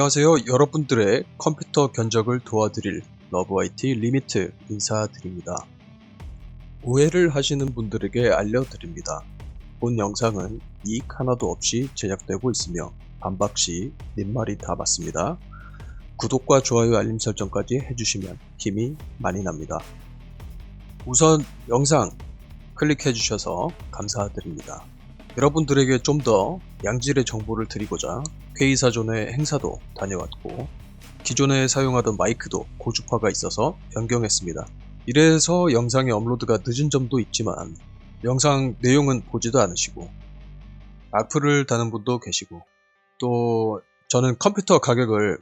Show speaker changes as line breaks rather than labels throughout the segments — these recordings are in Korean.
안녕하세요. 여러분들의 컴퓨터 견적을 도와드릴 러브IT 리미트 인사드립니다. 오해를 하시는 분들에게 알려드립니다. 본 영상은 이익 하나도 없이 제작되고 있으며 반박 시 님말이 다 맞습니다. 구독과 좋아요 알림 설정까지 해주시면 힘이 많이 납니다. 우선 영상 클릭해 주셔서 감사드립니다. 여러분들에게 좀 더 양질의 정보를 드리고자 회의사존의 행사도 다녀왔고 기존에 사용하던 마이크도 고주파가 있어서 변경했습니다. 이래서 영상의 업로드가 늦은 점도 있지만 영상 내용은 보지도 않으시고 악플을 다는 분도 계시고 또 저는 컴퓨터 가격을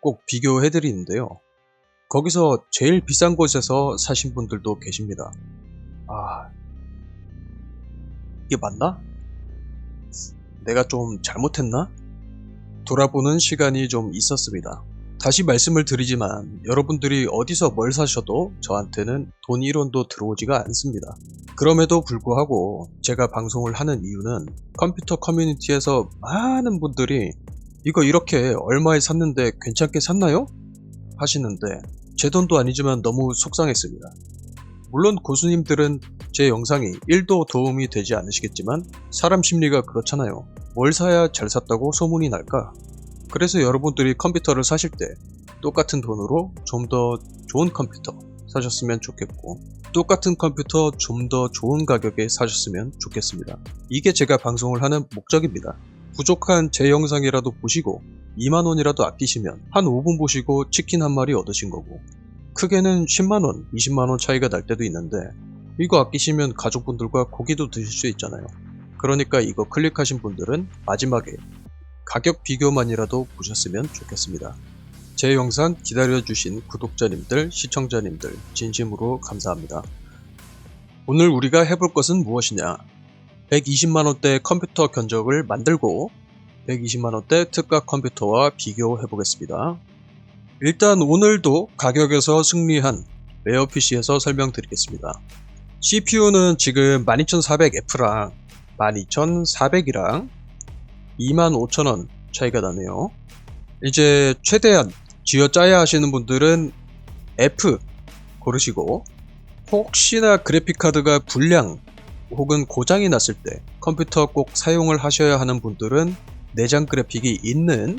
꼭 비교해 드리는데요. 거기서 제일 비싼 곳에서 사신 분들도 계십니다. 아, 이게 맞나? 내가 좀 잘못했나? 돌아보는 시간이 좀 있었습니다. 다시 말씀을 드리지만 여러분들이 어디서 뭘 사셔도 저한테는 돈 1원도 들어오지가 않습니다. 그럼에도 불구하고 제가 방송을 하는 이유는 컴퓨터 커뮤니티에서 많은 분들이 이거 이렇게 얼마에 샀는데 괜찮게 샀나요? 하시는데 제 돈도 아니지만 너무 속상했습니다. 물론 고수님들은 제 영상이 1도 도움이 되지 않으시겠지만 사람 심리가 그렇잖아요. 뭘 사야 잘 샀다고 소문이 날까? 그래서 여러분들이 컴퓨터를 사실 때 똑같은 돈으로 좀 더 좋은 컴퓨터 사셨으면 좋겠고 똑같은 컴퓨터 좀 더 좋은 가격에 사셨으면 좋겠습니다. 이게 제가 방송을 하는 목적입니다. 부족한 제 영상이라도 보시고 2만원이라도 아끼시면 한 5분 보시고 치킨 한 마리 얻으신 거고 크게는 10만원, 20만원 차이가 날 때도 있는데 이거 아끼시면 가족분들과 고기도 드실 수 있잖아요. 그러니까 이거 클릭하신 분들은 마지막에 가격 비교만이라도 보셨으면 좋겠습니다. 제 영상 기다려주신 구독자님들, 시청자님들 진심으로 감사합니다. 오늘 우리가 해볼 것은 무엇이냐 120만원대 컴퓨터 견적을 만들고 120만원대 특가 컴퓨터와 비교해 보겠습니다. 일단 오늘도 가격에서 승리한 웨어 PC에서 설명드리겠습니다. CPU는 지금 12400F랑 12400이랑 25,000원 차이가 나네요. 이제 최대한 쥐어짜야 하시는 분들은 F 고르시고 혹시나 그래픽카드가 불량 혹은 고장이 났을 때 컴퓨터 꼭 사용을 하셔야 하는 분들은 내장 그래픽이 있는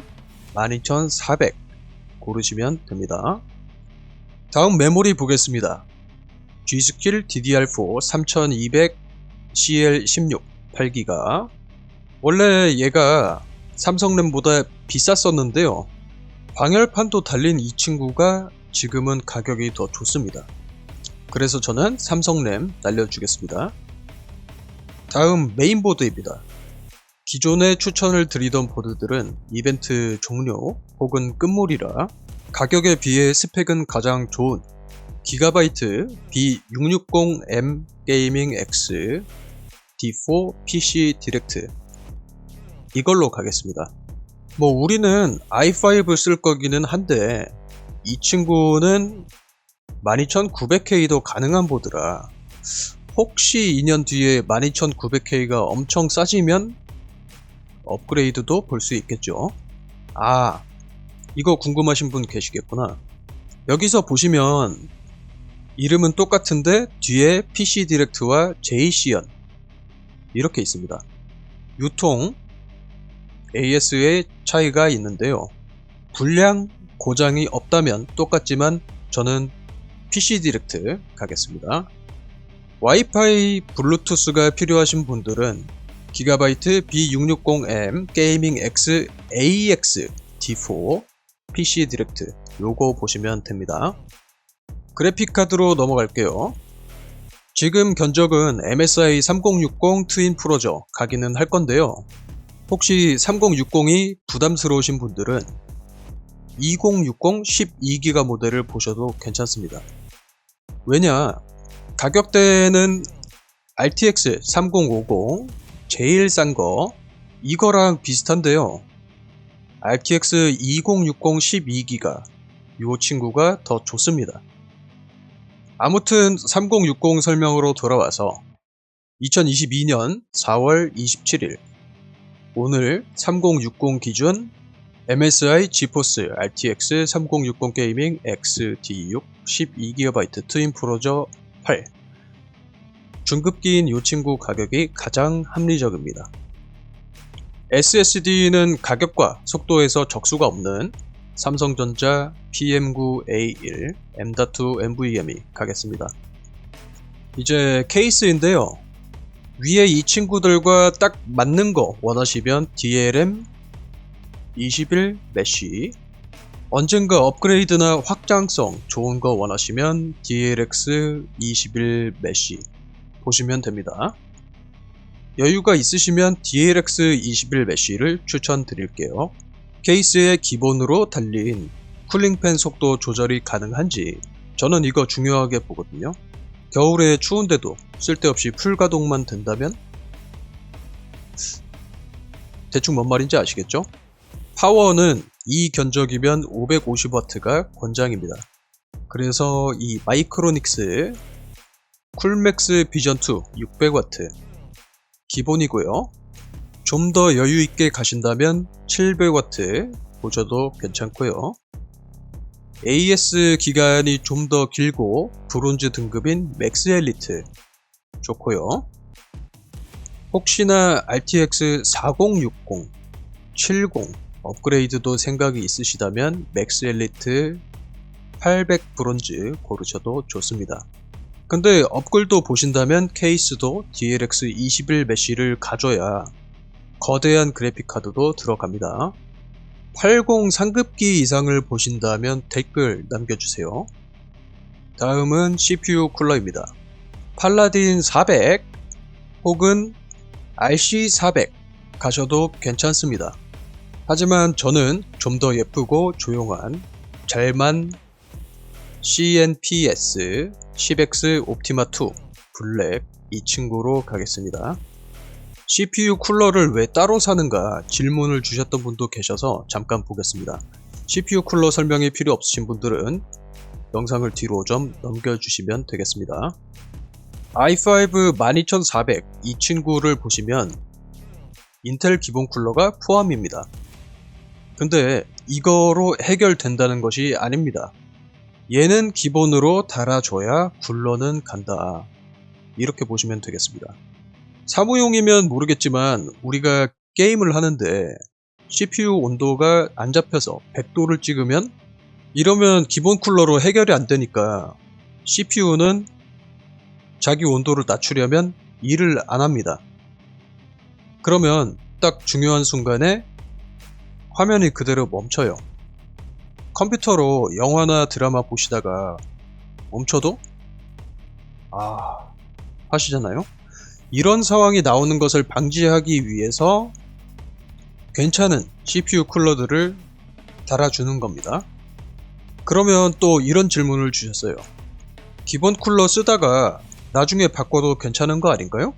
12400 고르시면 됩니다. 다음 메모리 보겠습니다. G스킬 DDR4 3200 CL16 8기가 원래 얘가 삼성램보다 비쌌었는데요. 광열판도 달린 이 친구가 지금은 가격이 더 좋습니다. 그래서 저는 삼성램 날려주겠습니다. 다음 메인보드입니다. 기존에 추천을 드리던 보드들은 이벤트 종료 혹은 끝물이라 가격에 비해 스펙은 가장 좋은 기가바이트 B660M 게이밍 X D4 PC 디렉트 이걸로 가겠습니다. 뭐 우리는 i5 쓸 거기는 한데 이 친구는 12900K도 가능한 보드라 혹시 2년 뒤에 12900K가 엄청 싸지면 업그레이드도 볼 수 있겠죠. 아, 이거 궁금하신 분 계시겠구나. 여기서 보시면 이름은 똑같은데 뒤에 PC 디렉트와 JCN 이렇게 있습니다. 유통 AS의 차이가 있는데요. 불량 고장이 없다면 똑같지만 저는 PC 디렉트 가겠습니다. 와이파이 블루투스가 필요하신 분들은 기가바이트 B660M 게이밍 X AX D4 PC 디렉트 요거 보시면 됩니다. 그래픽카드로 넘어갈게요. 지금 견적은 MSI 3060 트윈 프로저 가기는 할 건데요. 혹시 3060이 부담스러우신 분들은 2060 12기가 모델을 보셔도 괜찮습니다. 왜냐, 가격대는 RTX 3050 제일 싼 거 이거랑 비슷한데요. RTX 2060 12기가 이 친구가 더 좋습니다. 아무튼 3060 설명으로 돌아와서 2022년 4월 27일 오늘 3060 기준 MSI 지포스 RTX 3060 게이밍 XT6 12GB 트윈 프로저 8 중급기인 이 친구 가격이 가장 합리적입니다. SSD는 가격과 속도에서 적수가 없는 삼성전자 PM9A1 M.2 NVMe 가겠습니다. 이제 케이스인데요. 위에 이 친구들과 딱 맞는 거 원하시면 DLM 21 메쉬 언젠가 업그레이드나 확장성 좋은 거 원하시면 DLX 21 메쉬 보시면 됩니다. 여유가 있으시면 DLX 21 메쉬를 추천드릴게요. 케이스에 기본으로 달린 쿨링팬 속도 조절이 가능한지 저는 이거 중요하게 보거든요. 겨울에 추운데도 쓸데없이 풀가동만 된다면 대충 뭔 말인지 아시겠죠? 파워는 이 견적이면 550W가 권장입니다. 그래서 이 마이크로닉스 쿨맥스 비전2 600W 기본이고요. 좀 더 여유 있게 가신다면 700W 보셔도 괜찮고요. AS 기간이 좀 더 길고 브론즈 등급인 맥스 엘리트 좋고요. 혹시나 RTX 4060, 70 업그레이드도 생각이 있으시다면 맥스 엘리트 800 브론즈 고르셔도 좋습니다. 근데 업글도 보신다면 케이스도 DLX 21 메쉬를 가져야 거대한 그래픽카드도 들어갑니다. 80 상급기 이상을 보신다면 댓글 남겨주세요. 다음은 CPU 쿨러입니다. 팔라딘 400 혹은 RC400 가셔도 괜찮습니다. 하지만 저는 좀 더 예쁘고 조용한 잘만 CNPS 10X 옵티마 2 블랙 이 친구로 가겠습니다. CPU 쿨러를 왜 따로 사는가 질문을 주셨던 분도 계셔서 잠깐 보겠습니다. CPU 쿨러 설명이 필요 없으신 분들은 영상을 뒤로 좀 넘겨주시면 되겠습니다. i5 12400 이 친구를 보시면 인텔 기본 쿨러가 포함입니다. 근데 이거로 해결된다는 것이 아닙니다. 얘는 기본으로 달아줘야 굴러는 간다. 이렇게 보시면 되겠습니다. 사무용이면 모르겠지만 우리가 게임을 하는데 CPU 온도가 안 잡혀서 100도를 찍으면 이러면 기본 쿨러로 해결이 안 되니까 CPU는 자기 온도를 낮추려면 일을 안 합니다. 그러면 딱 중요한 순간에 화면이 그대로 멈춰요. 컴퓨터로 영화나 드라마 보시다가 멈춰도 아 하시잖아요. 이런 상황이 나오는 것을 방지하기 위해서 괜찮은 CPU 쿨러들을 달아주는 겁니다. 그러면 또 이런 질문을 주셨어요. 기본 쿨러 쓰다가 나중에 바꿔도 괜찮은 거 아닌가요?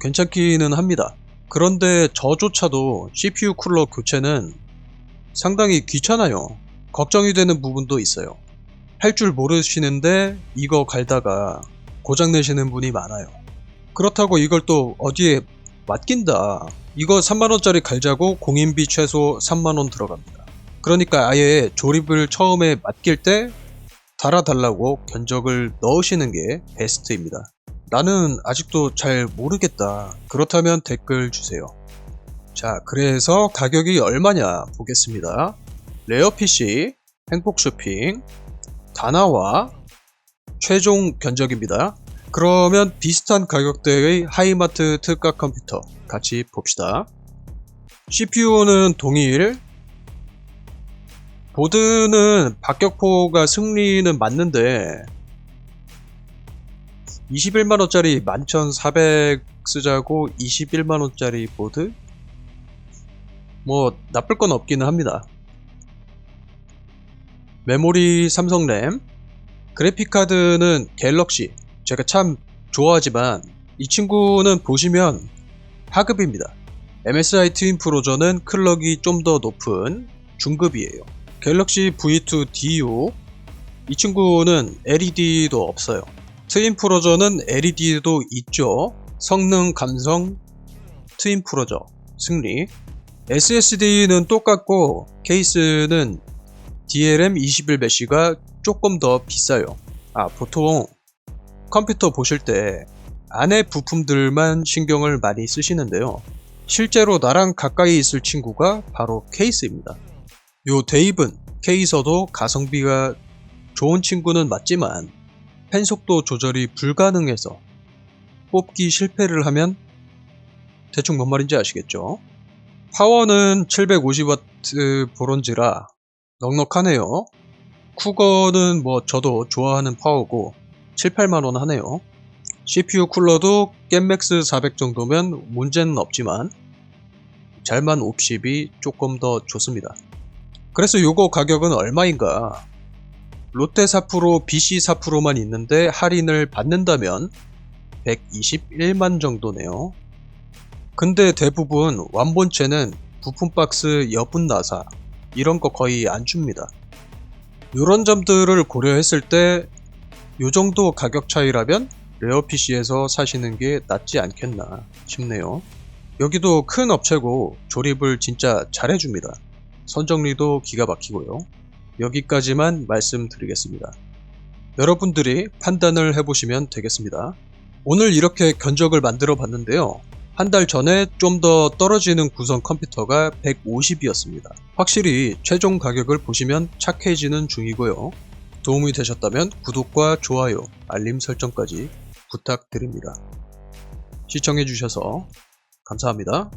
괜찮기는 합니다. 그런데 저조차도 CPU 쿨러 교체는 상당히 귀찮아요. 걱정이 되는 부분도 있어요. 할 줄 모르시는데 이거 갈다가 고장 내시는 분이 많아요. 그렇다고 이걸 또 어디에 맡긴다. 이거 3만원짜리 갈자고 공인비 최소 3만원 들어갑니다. 그러니까 아예 조립을 처음에 맡길 때 달아달라고 견적을 넣으시는 게 베스트입니다. 나는 아직도 잘 모르겠다. 그렇다면 댓글 주세요. 자, 그래서 가격이 얼마냐 보겠습니다. 레어 PC, 행복 쇼핑, 다나와 최종 견적입니다. 그러면 비슷한 가격대의 하이마트 특가 컴퓨터 같이 봅시다. CPU는 동일, 보드는 박격포가 승리는 맞는데 21만원짜리 11,400 쓰자고 21만원짜리 보드? 뭐 나쁠 건 없기는 합니다. 메모리 삼성 램 그래픽카드는 갤럭시 제가 참 좋아하지만 이 친구는 보시면 하급입니다. MSI 트윈 프로저는 클럭이 좀 더 높은 중급이에요. 갤럭시 V2 DU 이 친구는 LED도 없어요. 트윈 프로저는 LED도 있죠. 성능 감성 트윈 프로저 승리 SSD는 똑같고 케이스는 DLM 21 메시가 조금 더 비싸요. 아, 보통 컴퓨터 보실 때 안에 부품들만 신경을 많이 쓰시는데요. 실제로 나랑 가까이 있을 친구가 바로 케이스입니다. 요 데이브는 케이서도 가성비가 좋은 친구는 맞지만 펜 속도 조절이 불가능해서 뽑기 실패를 하면 대충 뭔 말인지 아시겠죠? 파워는 750W 브론즈라 넉넉하네요. 쿠거는 뭐 저도 좋아하는 파워고 7, 8만원 하네요. CPU 쿨러도 겜맥스 400 정도면 문제는 없지만 잘만 옵십이 조금 더 좋습니다. 그래서 요거 가격은 얼마인가? 롯데 4프로, BC 4프로만 있는데 할인을 받는다면 121만 정도네요. 근데 대부분 완본체는 부품 박스 여분 나사 이런 거 거의 안 줍니다. 이런 점들을 고려했을 때 요 정도 가격 차이라면 레어 PC에서 사시는 게 낫지 않겠나 싶네요. 여기도 큰 업체고 조립을 진짜 잘해줍니다. 선정리도 기가 막히고요. 여기까지만 말씀드리겠습니다. 여러분들이 판단을 해보시면 되겠습니다. 오늘 이렇게 견적을 만들어 봤는데요. 한 달 전에 좀 더 떨어지는 구성 컴퓨터가 150이었습니다. 확실히 최종 가격을 보시면 착해지는 중이고요. 도움이 되셨다면 구독과 좋아요, 알림 설정까지 부탁드립니다. 시청해주셔서 감사합니다.